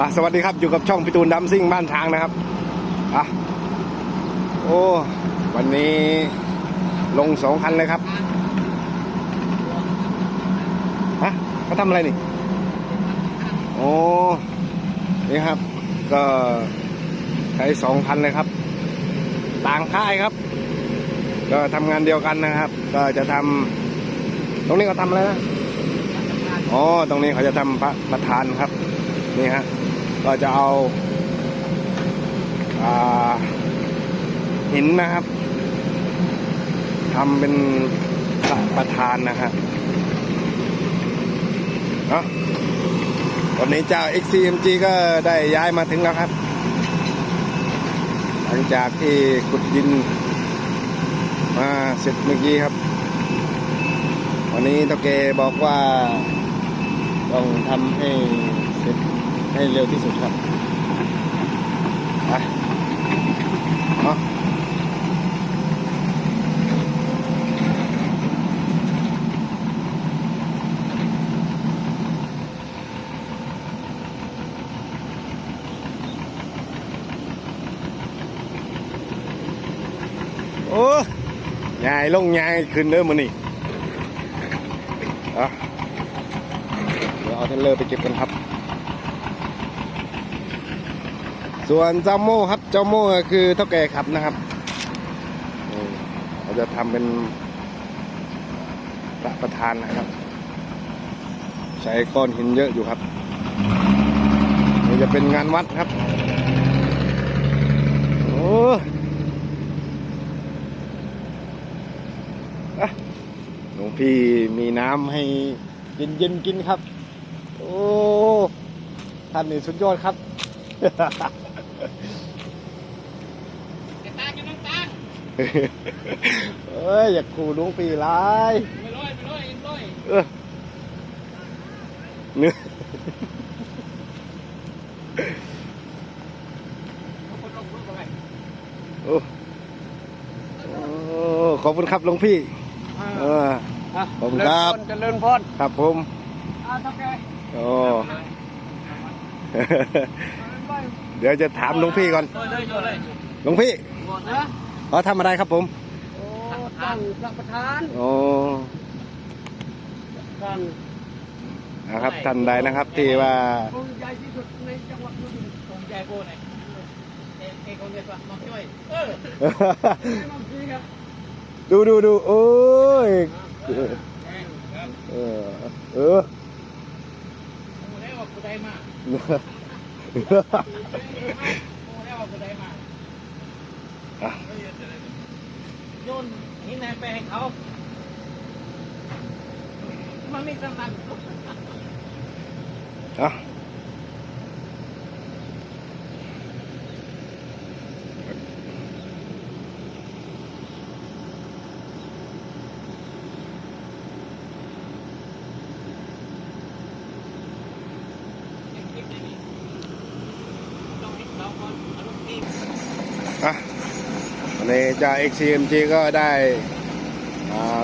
อะสวัสดีครับอยู่กับช่องพิตูนดัมซิ่งบ้านช้างนะครับอะโอ้วันนี้ลงสองคันเลยครับฮะเขาทำอะไรนี่โอ้นี่ครับ ก็ใช้สองคันเลยครับ ต่างค่ายครับ ก็ทำงานเดียวกันนะครับ ก็จะทำตรงนี้เขาทำอะไรนะอ๋อตรงนี้เขาจะทำพระประธานครับ นี่ฮะก็จะเอาหินนะครับทำเป็นพระประธานนะครับเนาะวันนี้เจ้า XCMG ก็ได้ย้ายมาถึงแล้วครับ หลังจากที่ขุดดิน มาเสร็จเมื่อกี้ครับ วันนี้ตะเกบอกว่าต้องทำให้เสร็จให้เร็วที่สุดครับไปเนาะโอ้ ยายลงยายขึ้นเด้อมันนี่เอาเดี๋ยวเอาเทนเลอร์ไปเก็บกันครับ ส่วนเจ้าโม่ครับเจ้าโม่คือเท่าแก่ขับนะครับเราจะทำเป็นพระประธานนะครับ ใช้ก้อนหินเยอะอยู่ครับนี่จะเป็นงานวัดครับ โอ้อะหลวง พี่มีน้ำให้เย็นๆกินครับ โอ้ท่านนี่สุดยอดครับจะตาจะน้ำตาลเอ้ยอยากขู่หลวงพี่ร้ายไม่ร้อยไม่ร้อยเอ็นร้อยเออเนื้อเอาคนลงมือไปโอ้โอ้ขอบคุณครับหลวงพี่ เออ ขอบคุณครับเจริญพรครับผมอ่าเท่าแกโอ้เดี๋ยวจะถามหลวงพี่ก่อนเลยเลยเลยหลวงพี่หมดนะเขาทำอะไรครับผมโอ้ตั้งพระประธานโอ้ตั้งนะครับท่านใดนะครับที่ว่าองค์ใหญ่ที่สุดในจังหวัดสุรินทร์องค์ใหญ่โบไหนเอกเอกองค์ใหญ่ปะมาช่วยเออไม่มาคุยครับดูดูดูโอ้ยครับ เออ เออโอ้ได้ว่ากูได้มาโอ้ได้ว่ากูได้มาอะโยนหินแดงไปให้เขามันไม่สำคัญอะอะ วันนี้จาก XCMG ก็ได้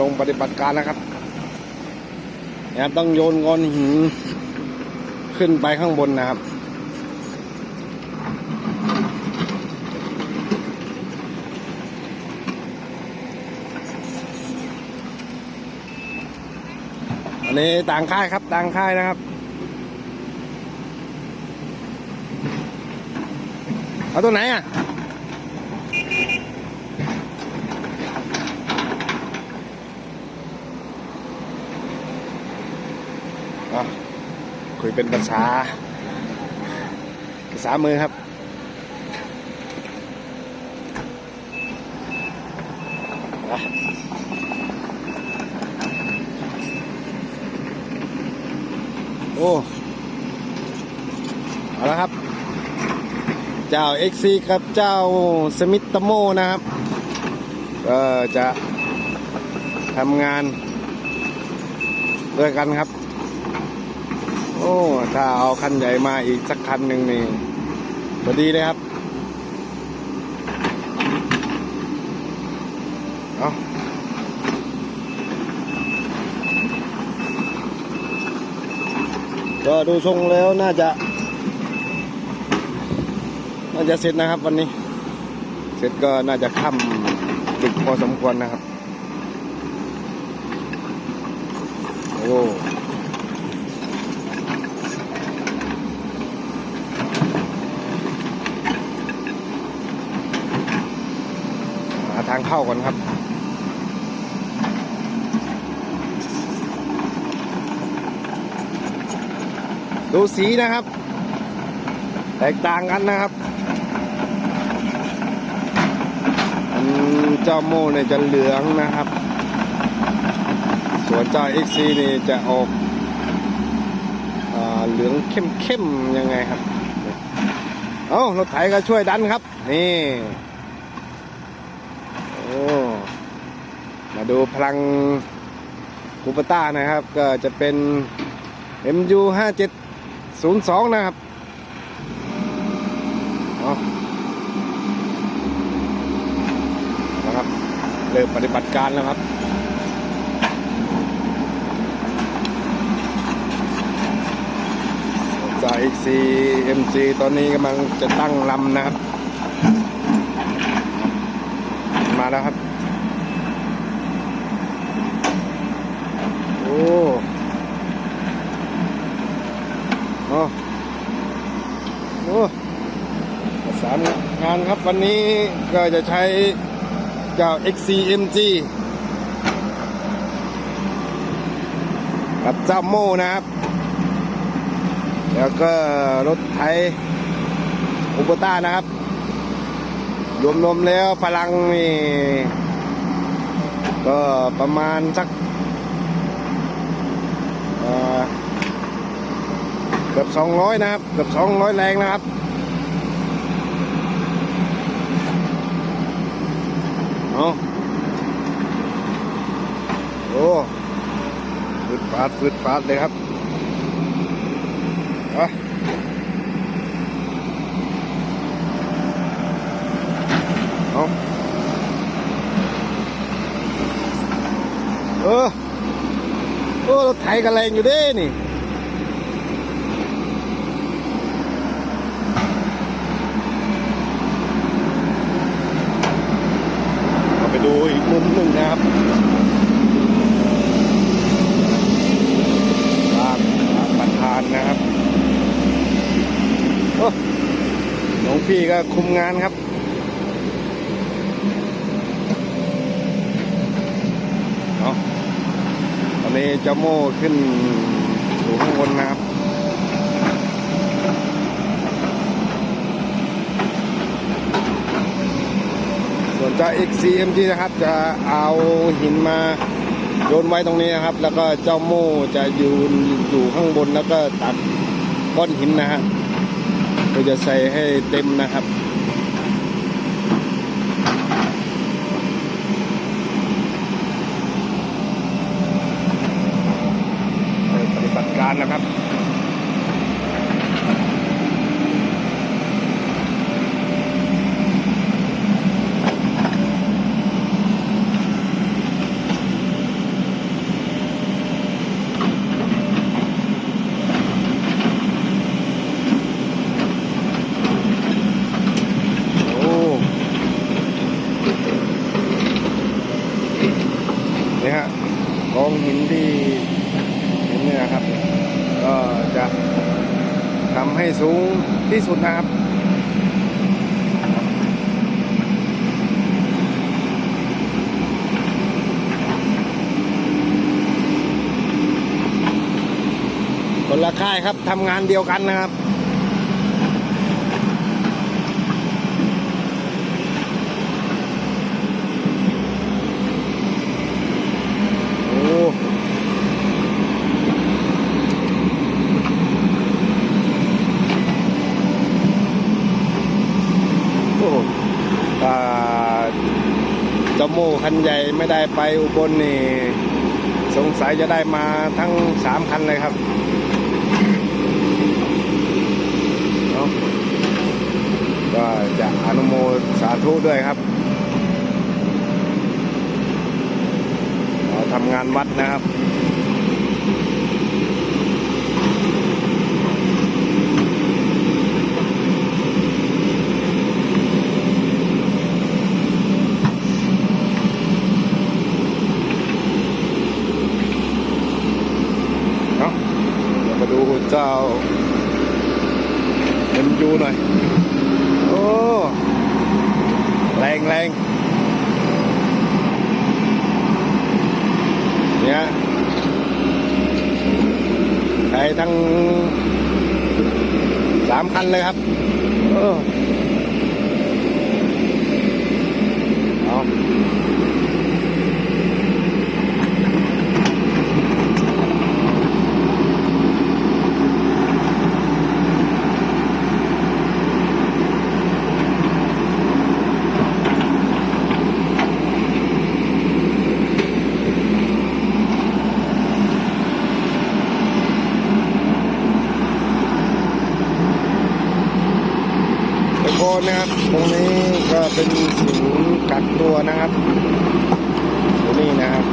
ลงปฏิบัติการนะครับนะครับต้องโยนก้อนหินขึ้นไปข้างบนนะครับอันนี้ต่างค่ายครับต่างค่ายนะครับเอาตัวไหนอะ คุยเป็นภาษา ภาษามือครับโอ้เอาละครับ เจ้า XC กับเจ้าสมิตตโมนะครับก็จะทำงานด้วยกันครับ โอ้ ถ้าเอาคันใหญ่มาอีกสักคันหนึ่งนี่พอดีเลยครับ เอาก็ดูทรงแล้วน่าจะ น่าจะเสร็จนะครับวันนี้ เสร็จก็น่าจะค่ำจุดพอสมควรนะครับ โอ้ เข้าก่อนครับ ดูสีนะครับ แตกต่างกันนะครับ อันเจ้าโม่เนี่ยจะเหลืองนะครับ ส่วนเจ้า XC นี่จะออกเหลืองเข้มๆยังไงครับ เอ้ารถไถก็ช่วยดันครับ นี่ โอ้ มา ดูพลังคูปต้านะครับ ก็จะเป็น MU 5702 นะครับเอานะครับเริ่มปฏิบัติการแล้วครับจาก XC MG ตอนนี้กำลังจะตั้งลำนะครับ มาแล้วครับ โอ้โอ้โอ้ประสานครับวันนี้ก็จะใช้เจ้า XCMG กับเจ้าโม่นะครับ แล้วก็รถไถอุปต้านะครับ รวมๆแล้วพลังนี่ก็ประมาณสักเกือบสองร้อยนะครับ เกือบสองร้อยแรงนะครับ เอาโอ้ฟืดฟาดฟืดฟาดเลยครับเอาเอาเออโอ้รถไถกันแรงอยู่ด้นี่ เราไปดูอีกมุมหนึ่งนะครับบ้านประธานนะครับโอ้หลวง พี่ก็คุมงานครับเอาตอนนี้เจ้าโม่ขึ้นอยู่ข้างบนนะครับส่วนเจ้า XCMG นะครับ จะเอาหินมาโยนไว้ตรงนี้นะครับ แล้วก็เจ้าโม่จะยืนอยู่ข้างบนแล้วก็ตักก้อนหินนะฮะ ราจะใส่ให้เต็มนะครับปฏิบัติการนะครับ โอ้นี่ฮะกองหินที่เห็นเนี่ยนะครับ ก็จะทำให้สูงที่สุดนะครับ คนละค่ายครับทำงานเดียวกันนะครับโอ้โอ้ถ้าเจ้าโม่คันใหญ่ไม่ได้ไปอุบลนี่ สงสัยจะได้มาทั้งสามคันเลยครับ จะอนุโมสาธุด้วยครับทำงานวัดนะครับเนาะมาดูเจ้าเอ็มยูหน่อย ทั้งสามคันเลยครับเออเอา นนะครับ ตรงนี้ก็เป็นศูนย์กักตัวนะครับตรงนี้นะครับ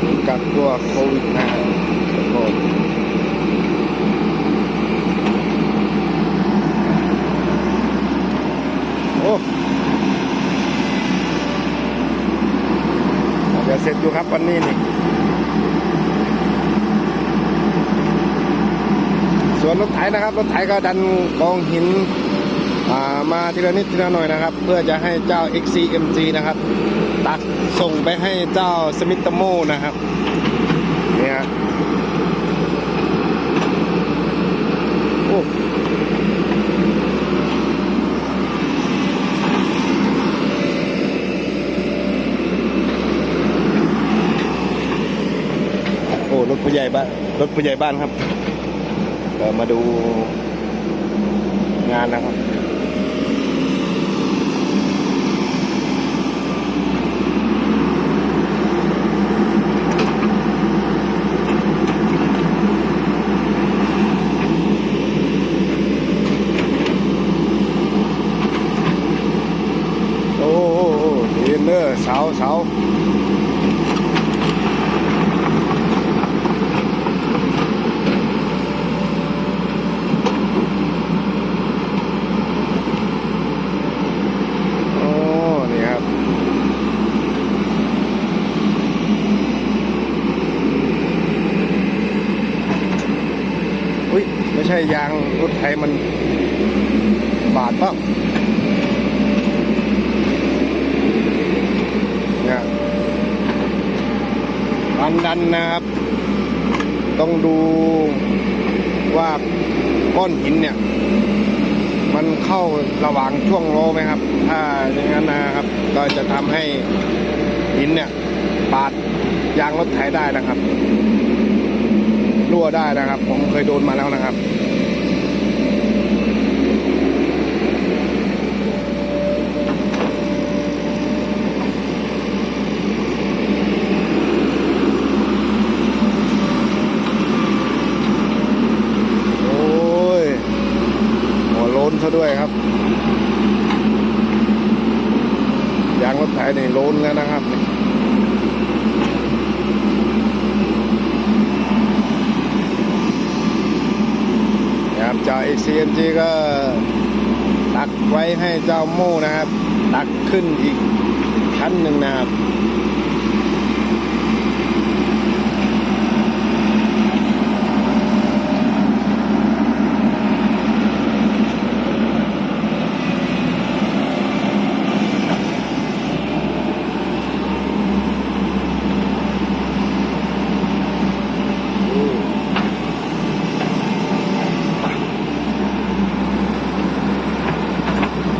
ศูนย์กักตัวโควิดนะครับโกนโอ้อาจจะเสร็จอยู่ครับวันนี้นี่ วนรถไถนะครับ รถไถก็ดันกองหินมาทีละนิดทีละหน่อยนะครับ เพื่อจะให้เจ้า XCMG นะครับ ตักส่งไปให้เจ้าสมิตโมนะครับเนี่ยโอ้โอ้รถผู้ใหญ่บ้านรถผู้ใหญ่บ้านครับ เดี๋ยวมาดูงานนะครับ โอ้โหเห็นเนอเสาเสาโอ้ นี่ครับ อุ้ย ไม่ใช่ยางรถไถมัน บาดเปล่ะเนี่ยดันดันนะครับ ต้องดูว่าก้อนหินเนี่ย มันเข้าระหว่างช่วงโลไหมครับ ถ้าอย่างนั้นนะครับ ก็จะทำให้หินเนี่ยปาดยางรถไถได้นะครับรั่วได้นะครับ ผมเคยโดนมาแล้วนะครับ โอ้ย หัวโล้นซะด้วยครับ ยางรถไถนี่โล้นแล้วนะครับนี่นะครับ CNG ก็ตักไว้ให้เจ้าโม่นะครับ ตักขึ้นอีกชั้นหนึ่งนะครับ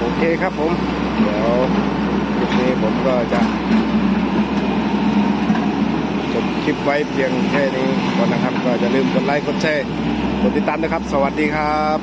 โอเค ครับผม เดี๋ยวคลิปนี้ผมก็จะจบคลิปไว้เพียงแค่นี้ก่อนนะครับ ก็จะลืมกดไลค์กดแชร์กดติดตามนะครับ สวัสดีครับ